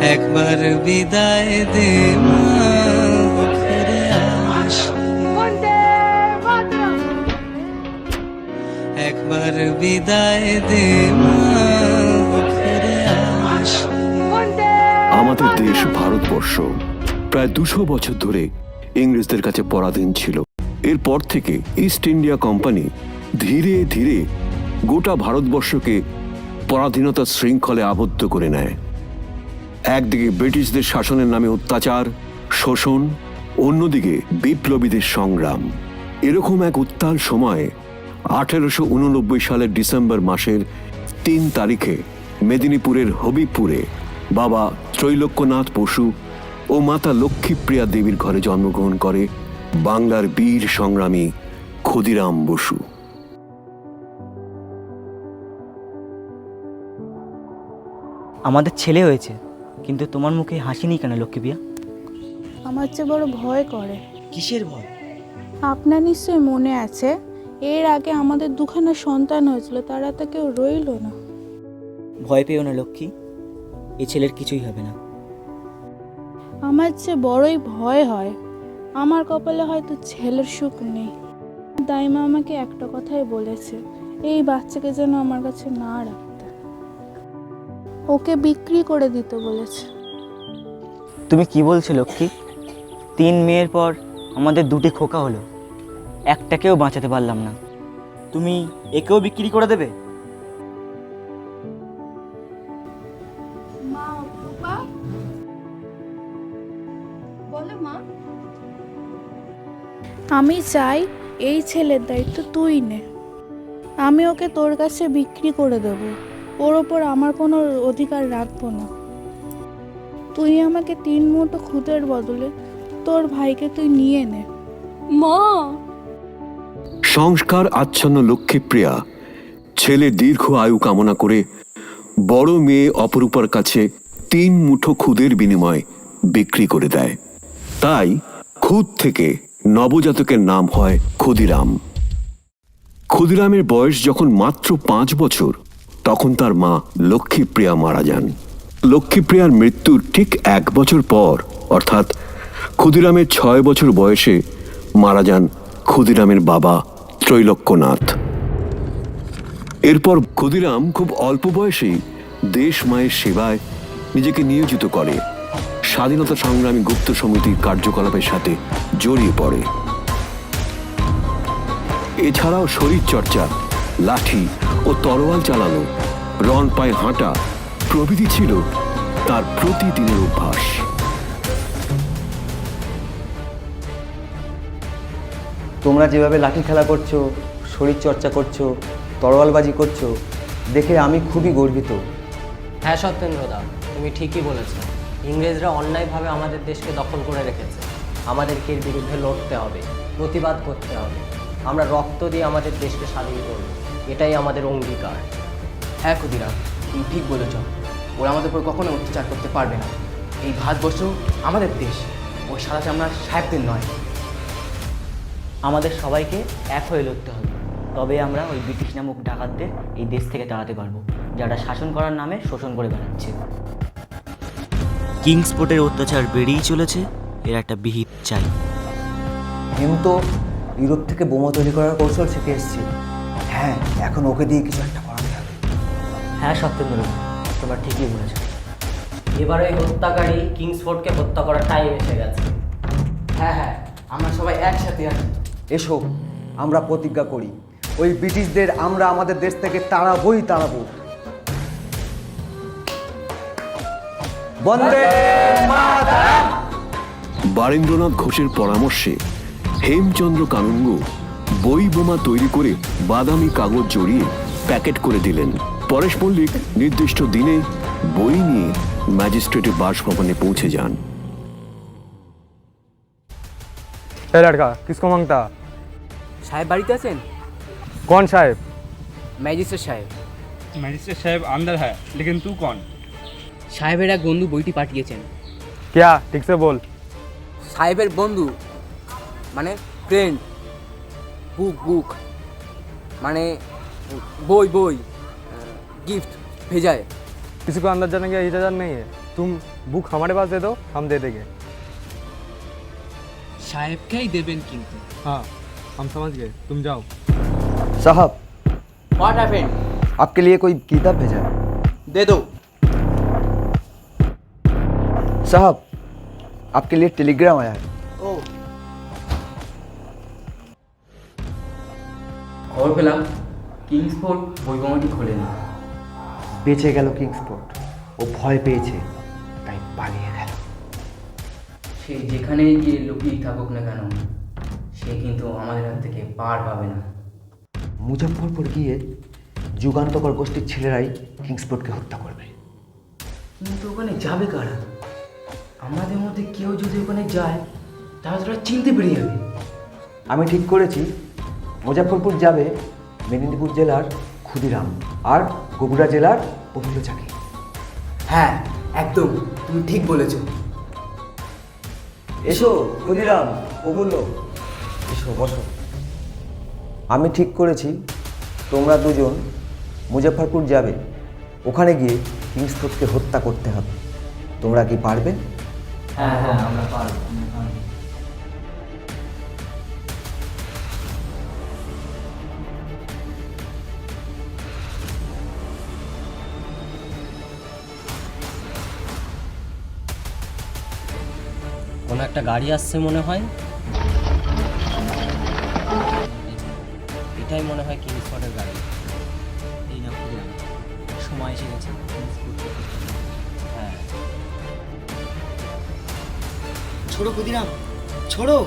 একবার বিদায় দে মা ফিরে আস একবার বিদায় দে মা ফিরে আস আমাদের দেশ ভারতবর্ষ প্রায় দুশো বছর ধরে ইংরেজদের কাছে পরাধীন ছিল। এরপর থেকে ইস্ট ইন্ডিয়া কোম্পানি ধীরে ধীরে গোটা ভারতবর্ষকে পরাধীনতার শৃঙ্খলে আবদ্ধ করে নেয়। একদিকে ব্রিটিশদের শাসনের নামে অত্যাচার, শোষণ, অন্যদিকে বিপ্লবীদের সংগ্রাম। এরকম এক উত্তাল সময়ে আঠেরোশো উননব্বই সালের ডিসেম্বর মাসের তিন তারিখে মেদিনীপুরের হবিপুরে বাবা ত্রৈলোক্যনাথ বসু ও মাতা লক্ষ্মীপ্রিয়া দেবীর ঘরে জন্মগ্রহণ করে বাংলার বীর সংগ্রামী ক্ষুদিরাম বসু। আমাদের ছেলে হয়েছে। কিন্তু তোমার মুখে হাসি নেই কেন লক্ষ্মীপিয়া আমার চেয়ে বড় ভয় করে। কিসের ভয়? আপনার নিশ্চয়ই মনে আছে এর আগে আমাদের দুখানা সন্তান হয়েছিল তারা তো কেউ রইল না। ভয় পেও না লক্ষ্মী। এ ছেলের কিছুই হবে না। আমার চেয়ে বড়ই ভয় হয় আমার কপালে হয়তো ছেলের সুখ নেই। দাইমা আমাকে একটা কথাই বলেছে এই বাচ্চাকে যেন আমার কাছে না রাখতে ওকে বিক্রি করে দিতে বলেছে। তুমি কি বলছো লক্ষ্মী? তিন মেয়ের পর আমাদের দুটি খোকা হলো। একটাকেও বাঁচাতে পারলাম না। তুমি একেও বিক্রি করে দেবে? মা অপরূপা বলো মা। আমি চাই এই ছেলের দায়িত্ব তুই নে। আমি ওকে তোর কাছে বিক্রি করে দেব। ওর ওপর আমার কোনো অধিকার রাখব না। তুই আমাকে তিন মুঠো খুদের বদলে তোর ভাইকে তুই নিয়ে নে। মা! সংস্কার আচ্ছন্ন লক্ষ্মীপ্রিয়া ছেলে দীর্ঘ আয়ু কামনা করে বড় মেয়ে অপরূপার কাছে তিন মুঠো খুদের বিনিময় বিক্রি করে দেয়। তাই খুদ থেকে নবজাতকের নাম হয় ক্ষুদিরাম। ক্ষুদিরামের বয়স যখন মাত্র পাঁচ বছর তখন তার মা লক্ষ্মীপ্রিয়া মারা যান। লক্ষ্মীপ্রিয়ার মৃত্যুর ঠিক এক বছর পর, অর্থাৎ ক্ষুদিরামের ছয় বছর বয়সে মারা যান ক্ষুদিরামের বাবা ত্রৈলোক্যনাথ। এরপর ক্ষুদিরাম খুব অল্প বয়সেই দেশ মায়ের সেবায় নিজেকে নিয়োজিত করে। স্বাধীনতা সংগ্রামী গুপ্ত সমিতির কার্যকলাপের সাথে জড়িয়ে পড়ে। এছাড়াও শরীর চর্চা লাঠি ও তরোয়াল চালানো রন পায়ে হাঁটা প্রভৃতি ছিল তার প্রতিদিনের অভ্যাস। তোমরা যেভাবে লাঠি খেলা করছ শরীর চর্চা করছ তরোয়ালবাজি করছ দেখে আমি খুবই গর্বিত। হ্যাঁ সত্যেন্দ্রদা তুমি ঠিকই বলেছ। ইংরেজরা অন্যায়ভাবে আমাদের দেশকে দখল করে রেখেছে। আমাদেরকে এর বিরুদ্ধে লড়তে হবে প্রতিবাদ করতে হবে। আমরা রক্ত দিয়ে আমাদের দেশকে স্বাধীন করব। এটাই আমাদের অঙ্গীকার। হ্যাঁ ক্ষুদিরাম তুমি ঠিক বলেছ। ওরা আমাদের উপর কখনো অত্যাচার করতে পারবে না। এই ভারতবর্ষ আমাদের দেশ ওই সাদা চামড়ার সাহেবদের নয়। আমাদের সবাইকে এক হয়ে লড়তে হবে। তবে আমরা ওই ব্রিটিশ নামক ডাকাতদের এই দেশ থেকে তাড়াতে পারব যারা শাসন করার নামে শোষণ করে বেড়াচ্ছে। কিংসপোর্টের অত্যাচার বেড়েই চলেছে এর একটা বিহিত চাই। হেম তো ইউরোপ থেকে বোমা তৈরি করার কৌশল শিখে এসেছি। হ্যাঁ এখন ওকে দিয়ে কিছু একটা হ্যাঁ সত্যেন্দ্র তোমরা ঠিকই বলেছ। এবার ওই হত্যাকারী কিংসফোর্ডকে হত্যা করার টাইম এসে গেছে। হ্যাঁ হ্যাঁ আমরা সবাই একসাথে আছি। এসো আমরা প্রতিজ্ঞা করি। ওই ব্রিটিশদের আমরা আমাদের দেশ থেকে তাড়াবই তাড়াবো। বন্দে বারেন্দ্রনাথ ঘোষের পরামর্শে হেমচন্দ্র কানুঙ্গ বই বোমা তৈরি করে বাদামি কাগজ জড়িয়ে প্যাকেট করে দিলেন। পরেশ মল্লিক নির্দিষ্ট দিনে বই নিয়ে ম্যাজিস্ট্রেটের বাসভবনে পৌঁছে যান ए लड़का किसको मांगता সাহেব বাড়িতে আছেন कौन साहब ম্যাজিস্ট্রেট সাহেব मैजिस्ट्रेट साहब अंदर है लेकिन तू कौन সাহেবের এক বন্ধু বইটি পাঠিয়েছেন क्या ठीक से बोल সাহেবের বন্ধু মানে ফ্রেন্ড বুক বুক মানে বই বই गिफ्ट भेजा है किसी को अंदर जाने की इजाज़त नहीं है तू तुम बुक हमारे पास दे दो हम दे देंगे সাহেবকেই দেবেন কিন্তু हाँ हम समझ गए तुम जाओ साहब হোয়াট হ্যাপেন आपके लिए कोई किताब भेजा है দে দো साहब आपके लिए टेलीग्राम आया है ও খবর পেলাম কিংসফোর্ড বইবমাটি খোলেনি বেঁচে গেল কিংসপোর্ট। ও ভয় পেয়েছে তাই পালিয়ে গেল। সে যেখানেই গিয়ে লুকিয়ে থাকুক না কেন সে কিন্তু আমাদের হাত থেকে পার পাবে না। মুজফ্ফরপুর গিয়ে যুগান্তকর গোষ্ঠীর ছেলেরাই কিংসপোর্টকে হত্যা করবে। কিন্তু ওখানে যাবে কারা? আমাদের মধ্যে কেউ যদি ওখানে যায় তাহলে তোরা চিনতে পেরে যাবে। আমি ঠিক করেছি মুজফ্ফরপুর যাবে মেদিনীপুর জেলার ক্ষুদিরাম। আর বগুড়া জেলার প্রফুল্ল চাকি হ্যাঁ একদম তুমি ঠিক বলেছ। এসো ক্ষুদিরাম প্রফুল্ল এসো বসো। আমি ঠিক করেছি তোমরা দুজন মুজফ্ফরপুর যাবে। ওখানে গিয়ে কিংসফোর্টকে হত্যা করতে হবে। তোমরা কি পারবে? হ্যাঁ হ্যাঁ আমরা পারব। কোনো একটা গাড়ি আসছে মনে হয়। এটাই মনে হয় কিংসফোর্ডের গাড়ি। এই না খুবই সময় এসে গেছে হ্যাঁ। ছোড়ো ক্ষুদিরাম ছোড়ো।